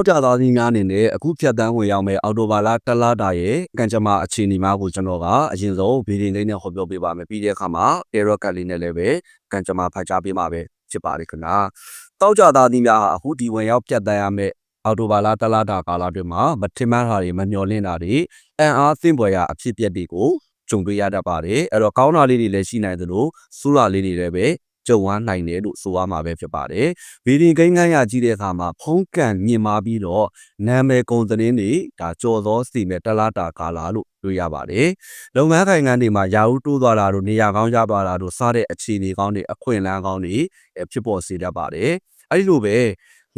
ောက်ကြသားကြီးများအနေနဲ့အခုဖြတ်တန်းဝင်ရောက်မဲ့အော်တိုဘာလတလတာရဲ့ကံကြမ္မာအခြေအနေများကိုကျွန်တော်ကအရင်ဆုံးဗီဒီယိုလေးနဲ့ဟောပြောပေးပါမယ်ပြီးတဲ့အခါမှာ error ကတ်လေးနဲ့လည်းပဲကံကြမ္မာဖတ်ကြားပေးမှာပဲဖြစ်ပါတယ်ခင်ဗျာတောက်ကြသားကြီးများဟာအခုဒီဝင်ရောက်ဖြတ်တန်းရမဲ့အော်တိုဘာလတလတာကာလအတွင်းမှာမထင်မှတ်တာတွေမမျှော်လင့်တာတွေအံ့အားသင့်ဖွယ်ရာအဖြစ်အပျက်တွေကိုကြုံတွေ့ရတတ်ပါတယ်အဲ့တော့ကောင်းတာလေးတွေလည်းရှိနိုင်သလိုဆိုးတာလေးတွေလည်းပဲ ကြုံဝမ်းနိုင်တယ်လို့ဆိုရမှာပဲဖြစ်ပါတယ်။ဗီဒီကိန်းကန်းရကြည့်တဲ့အခါမှာဖုံးကန်မြင်မာပြီးတော့နာမည်ကုန်သတင်းတွေဒါကြော်သောစီမဲ့တလားတာကာလာလို့တွေ့ရပါတယ်။လုပ်ငန်းခိုင်ငန်းတွေမှာရာဟုတိုးသွားတာတို့နေရာကောင်းကြသွားတာတို့စတဲ့အခြေအနေကောင်းတွေအခွင့်အလမ်းကောင်းတွေဖြစ်ပေါ်စေတတ်ပါတယ်။အဲဒီလိုပဲ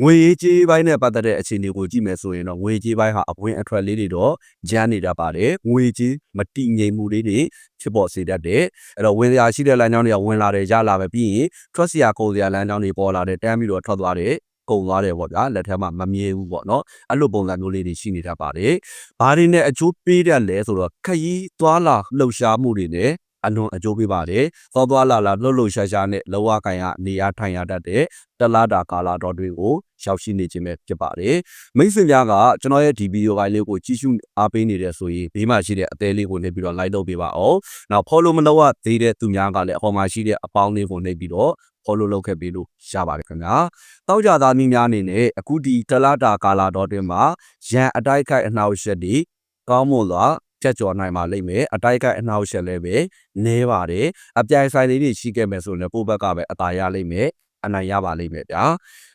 ငွေရေးကြေးပိုင်းနဲ့ပတ်သက်တဲ့အခြေအနေကိုကြည့်မယ်ဆိုရင်တော့ငွေကြေးပိုင်းဟာအပွင့်အထွက်လေးတွေတော့ကျန်းနေတတ်ပါတယ်ငွေကြေးမတည်ငြိမ်မှုလေးတွေဖြစ်ပေါ်စေတတ်တယ်အဲ့တော့ဝင်စရာရှိတဲ့လမ်းကြောင်းတွေကဝင်လာတယ်ရလာပဲပြီးရင်ထွက်စရာကုန်စရာလမ်းကြောင်းတွေပေါ်လာတယ်တန်းပြီးတော့ထွက်သွားတယ်ကုန်သွားတယ်ပေါ့ဗျာလက်ထက်မှာမမြဲဘူးပေါ့နော်အဲ့လိုပုံစံမျိုးလေးတွေရှိနေတတ်ပါတယ်ဘာတွေနဲ့အကျိုးပေးတတ်လဲဆိုတော့ခရီးသွားလာလှုပ်ရှားမှုတွေနဲ့ အလွန်အကျိုးပေးပါတယ်။သွားသွားလာလာလှုပ်လှုပ်ရှားရှားနဲ့လောကကန်ရနေရထိုင်ရတတ်တဲ့တလားတာကာလာတော်တွေကိုရောက်ရှိနေခြင်းပဲဖြစ်ပါတယ်။မိတ်ဆွေများကကျွန်တော်ရဲ့ဒီဗီဒီယိုပိုင်းလေးကိုကြည့်ရှုအားပေးနေတဲ့ဆိုရင်ဘေးမှာရှိတဲ့အသေးလေးကိုနေပြီးတော့ like လုပ်ပေးပါအောင်။နောက် follow မလုပ်ရသေးတဲ့သူများကလည်းအပေါ်မှာရှိတဲ့အပေါင်းလေးကိုနေပြီးတော့ follow လုပ်ခဲ့ပေးလို့ရပါတယ်ခင်ဗျာ။တောက်ကြသားမီးများအနေနဲ့အခုဒီတလားတာကာလာတော်တွင်မှာရန်အတိုက်ခိုက်အနှောက်အယှက်တွေကောင်းမွန်စွာ ဖြတ်ကျော်နိုင်ပါလိမ့်မယ်အတိုက်ကအနှောက်အယှက်လည်းပဲနဲပါတယ်အပြိုင်ဆိုင်လေးတွေရှိခဲ့မယ်ဆိုရင်ကိုယ့်ဘက်ကပဲအသာရလိမ့်မယ်အနိုင်ရပါလိမ့်မယ်ဗျာ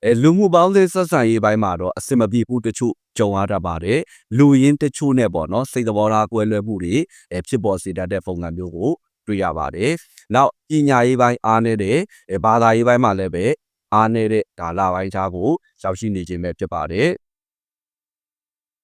အဲလူမှုပေါင်းစပ်ဆက်ဆံရေးပိုင်းမှာတော့အစင်မပြေဘူးတချို့ကြုံရတတ်ပါတယ်လူရင်းတချို့နဲ့ပေါ့နော်စိတ်သဘောထားကွဲလွဲမှုတွေအဲဖြစ်ပေါ်စေတတ်တဲ့ပုံစံမျိုးကိုတွေ့ရပါတယ်နောက်ပညာရေးပိုင်းအားနည်းတဲ့ဘာသာရေးပိုင်းမှာလည်းပဲအားနည်းတဲ့ဒါလာပိုင်းခြားကိုရောက်ရှိနေခြင်းပဲဖြစ်ပါတယ်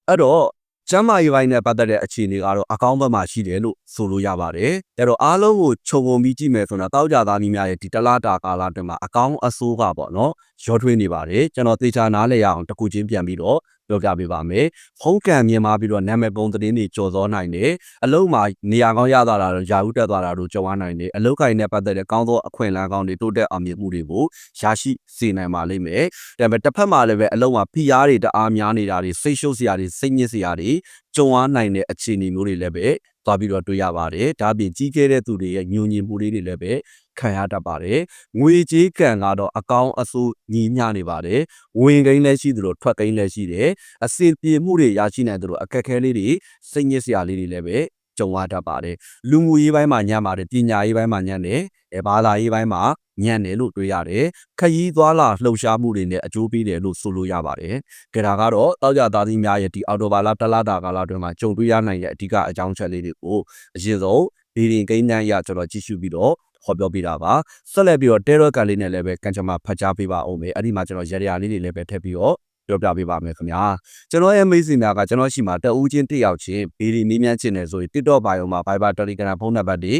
အဲ့တော့ ကျမ်းမာရေးပိုင်းနဲ့ပတ်သက်တဲ့အခြေအနေကတော့အကောင်းဘက်မှာရှိတယ်လို့ဆိုလို့ရပါတယ်။ဒါတော့အားလုံးကိုခြုံငုံပြီးကြည့်မယ်ဆိုတော့တောက်ကြသားနည်းများရဲ့ဒီတလားတာကာလအတွင်းမှာအကောင်းအဆိုးကပေါ့နော်ရောထွေးနေပါတယ်။ကျွန်တော်သေချာနားလည်ရအောင်တစ်ခုချင်းပြန်ပြီးတော့ ပြောပြပေးပါမယ်။ဖုံးကံမြင်မာပြီးတော့နာမည်ပုံသတင်းတွေကြော်စောနိုင်တယ်။အလုံးမှာနေရာကောင်းရသွားတာတော့ယာဟုတက်သွားတာတို့ကြုံရနိုင်တယ်။အလုံးကိုင်းနဲ့ပတ်သက်တဲ့ကောင်းသောအခွင့်အလမ်းကောင်းတွေတိုးတက်အောင်မြင်မှုတွေကိုရရှိစေနိုင်ပါလိမ့်မယ်။ဒါပေမဲ့တစ်ဖက်မှာလည်းပဲအလုံးမှာဖိအားတွေတအားများနေတာတွေစိတ်ရှုပ်စရာတွေစိတ်ညစ်စရာတွေကြုံရနိုင်တဲ့အခြေအနေမျိုးတွေလည်းပဲသွားပြီးတော့တွေ့ရပါတယ်။ဒါအပြင်ကြီးခဲ့တဲ့သူတွေရဲ့ညှို့ညင်မှုလေးတွေလည်းပဲ ခံရတတ်ပါတယ်။ငွေကြေးကံကတော့အကောင်းအဆိုးညီမျှနေပါတယ်။ဝင်ကိန်းလည်းရှိသလိုထွက်ကိန်းလည်းရှိတယ်။အစင်ပြေမှုတွေရရှိနိုင်သလိုအခက်အခဲလေးတွေစိတ်ညစ်စရာလေးတွေလည်းပဲကြုံရတတ်ပါတယ်။လူမှုရေးပိုင်းမှာညံ့ပါတယ်ပညာရေးပိုင်းမှာညံ့တယ်။အဲဘာသာရေးပိုင်းမှာညံ့တယ်လို့တွေ့ရတယ်။ခရီးသွားလာလှုပ်ရှားမှုတွေနဲ့အကျိုးပေးတယ်လို့ဆိုလို့ရပါတယ်။ကြဒါကတော့တောက်ကြသားသီးများရဲ့ဒီအော်တိုဘာလတလတာကာလအတွင်းမှာကြုံတွေ့ရနိုင်တဲ့အဓိကအကြောင်းချက်လေးတွေကိုအရင်ဆုံးဒီရင်ကိန်းတန်းရကျွန်တော်ကြည့်ရှုပြီးတော့ ဟောပြောပေးတာပါဆက်လက်ပြီးတော့ terror ကန်လေးနဲ့လည်းပဲကန်ချမဖတ်ကြားပေးပါအောင်မယ်အဲ့ဒီမှာကျွန်တော်ရရရာလေးတွေလည်းပဲထည့်ပြီးတော့ပြောပြပေးပါမယ်ခင်ဗျာကျွန်တော်ရဲ့မိတ်ဆွေများကကျွန်တော်ရှိမှာတအူးချင်းတစ်ယောက်ချင်းဗီဒီမေးမြန်းချင်တယ်ဆိုရင် TikTok ဘာယုံမှာ Viber Telegram ဖုန်းနံပါတ်တွေ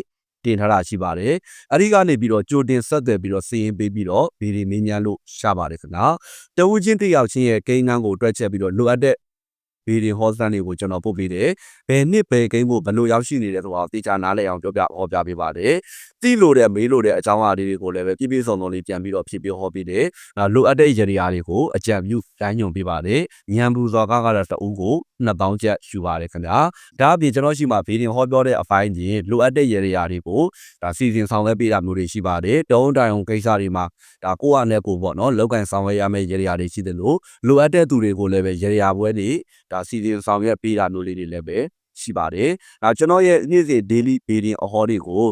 တင်ထားတာရှိပါတယ်။အဲဒီကနေပြီးတော့ကြိုတင်ဆက်သွယ်ပြီးတော့စီရင်ပေးပြီးတော့ဗီဒီမေးမြန်းလို့ရပါတယ်ခင်ဗျာ။တဝူးချင်းတစ်ယောက်ချင်းရဲ့ကိန်းကန်းကိုတွက်ချက်ပြီးတော့လိုအပ်တဲ့ဗီဒီဟောစတန်တွေကိုကျွန်တော်ပို့ပေးတယ်။ဘယ်နှစ်ဘယ်ကိန်းဖို့ဘယ်လိုရောက်ရှိနေတယ်ဆိုတာသိချာနားလည်အောင်ပြောပြဟောပြပေးပါတယ်။ သိလို့တဲ့မေးလို့တဲ့အကြောင်းအရာတွေကိုလည်းပဲပြည့်ပြည့်စုံစုံလေးပြန်ပြီးတော့ဖြည့်ပြဟောပေးတယ်။နောက်လိုအပ်တဲ့ရည်ရည်တွေကိုအကြံပြုတိုင်းညွန်ပေးပါတယ်။ညံဘူးစော်ကားကတော့တအူးကို2000ကျပ်ယူပါတယ်ခင်ဗျာ။ဒါအပြင်ကျွန်တော်ရှိမှာဗီဒီဟောပြောတဲ့အပိုင်းကြီးလိုအပ်တဲ့ရည်ရည်တွေကိုဒါစီစဉ်ဆောင်ရွက်ပေးတာမျိုးတွေရှိပါတယ်။တုံးတိုင်အောင်ကိစ္စတွေမှာဒါကိုယ့်အနေကိုပေါ့နော်လောက်ကန်ဆောင်ရွက်ရမယ့်ရည်ရည်တွေရှိတယ်လို့လိုအပ်တဲ့သူတွေကိုလည်းပဲရည်ရည်ပွဲတွေဒါစီစဉ်ဆောင်ရွက်ပေးတာမျိုးလေးတွေလည်းပဲရှိပါတယ်။အဲကျွန်တော်ရဲ့နေ့စဉ် daily reading အဟောတွေကို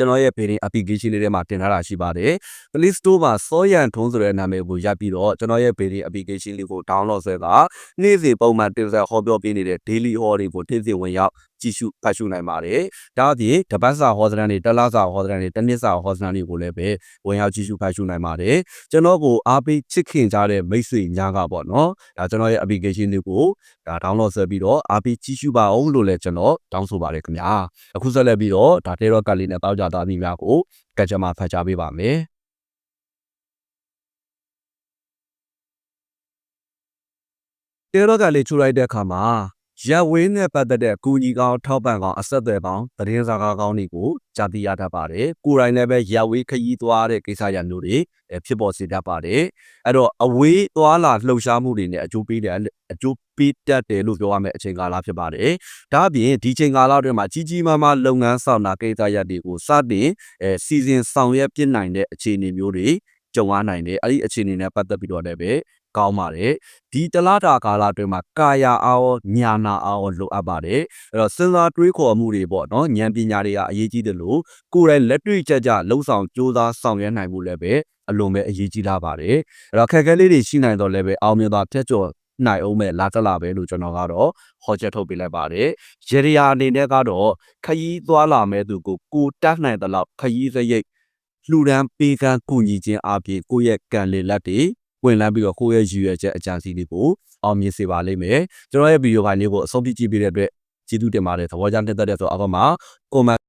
ကျွန်တော်ရဲ့ Paying application လေးထဲမှာတင်ထားတာရှိပါတယ်။ Play Store မှာစောရန်ထုံးဆိုတဲ့နာမည်ကိုရပ်ပြီးတော့ကျွန်တော်ရဲ့ Paying application လေးကို download ဆွဲတာနေ့စဉ်ပုံမှန်တင်ဆက်ဟောပြောပေးနေတဲ့ daily ဟောတွေကိုတင်စီဝင်ရောက် ကြည့်ရှုဖတ်ရှုနိုင်ပါတယ်။ဒါအပြင်တပတ်စာဟောစတန်တွေတလစာဟောစတန်တွေတနှစ်စာဟောစတန်တွေကိုလည်းပဲဝင်ရောက်ကြည့်ရှုဖတ်ရှုနိုင်ပါတယ်။ကျွန်တော်ကိုအားပေးချစ်ခင်ကြတဲ့မိတ်ဆွေများကပေါ့နော်။ဒါကျွန်တော်ရဲ့ application တွေကိုဒါ download ဆက်ပြီးတော့အားပေးကြည့်ရှုပါအောင်လို့လည်းကျွန်တော်တောင်းဆိုပါတယ်ခင်ဗျာ။အခုဆက်လက်ပြီးတော့ဒါ Terror ကလေးနဲ့တောက်ကြသားမိများကိုကကြမှာဖတ်ကြားပေးပါမယ်။တေရောကလေးချူလိုက်တဲ့အခါမှာ ရက်ဝင်းနဲ့ပတ်သက်တဲ့ကူညီကောင်းထောက်ပံ့ကောင်းအဆက်အသွယ်ကောင်းသတင်းစကားကောင်းတွေကိုကြားသိရတတ်ပါတယ်။ကိုယ်တိုင်လည်းပဲရက်ဝေးခရီးသွားတဲ့ကိစ္စရမျိုးတွေအဲဖြစ်ပေါ်စေတတ်ပါတယ်။အဲ့တော့အဝေးသွားလာလှုပ်ရှားမှုတွေနဲ့အကျိုးပေးတယ်အကျိုးပေးတတ်တယ်လို့ပြောရမယ့်အချိန်ကာလဖြစ်ပါတယ်။ဒါအပြင်ဒီချိန်ကာလအတွင်းမှာကြီးကြီးမားမားလုပ်ငန်းဆောင်တာကိစ္စရပ်တွေကိုစတင်အဲစီစဉ်ဆောင်ရွက်ပြနိုင်တဲ့အခြေအနေမျိုးတွေကြုံရနိုင်တယ်။အဲ့ဒီအခြေအနေနဲ့ပတ်သက်ပြီးတော့လည်းပဲ ကောင်းပါတယ်ဒီတလားတာကာလအတွင်းမှာကာယအားရောညာနာအားရောလိုအပ်ပါတယ်အဲ့တော့စဉ်းစားတွေးခေါ်မှုတွေပေါ့နော်ဉာဏ်ပညာတွေကအရေးကြီးတယ်လို့ကိုယ်တိုင်လက်တွေ့ကြကြလှုပ်ဆောင်ကြိုးစားဆောင်ရွက်နိုင်မှုလည်းပဲအလွန်ပဲအရေးကြီးလာပါတယ်အဲ့တော့ခက်ခဲလေးတွေရှိနိုင်တော့လည်းပဲအောင်မြင်စွာဖျက်ကျော်နိုင်အောင်မဲ့လာတက်လာပဲလို့ကျွန်တော်ကတော့ဟောချက်ထုတ်ပေးလိုက်ပါတယ်ရေရီယာအနေနဲ့ကတော့ခยีသွားလာမဲ့သူကိုကိုတတ်နိုင်တဲ့လောက်ခยีစရိတ်လှူဒန်းပေးကမ်းကူညီခြင်းအပြင်ကိုယ့်ရဲ့ကံလေလက်တွေ ဝင်လန်းပြီးတော့ကိုယ့်ရဲ့ရည်ရွယ်ချက်အကြံစီတွေကိုအောင်မြင်စေပါလိမ့်မယ်ကျွန်တော်ရဲ့ဗီဒီယိုဖိုင်လေးကိုအဆုံးဖြတ်ကြည့်ပေးတဲ့အတွက်ကျေးဇူးတင်ပါတယ်သဘောကျတဲ့တဲ့ဆိုအောက်ကမှာ comment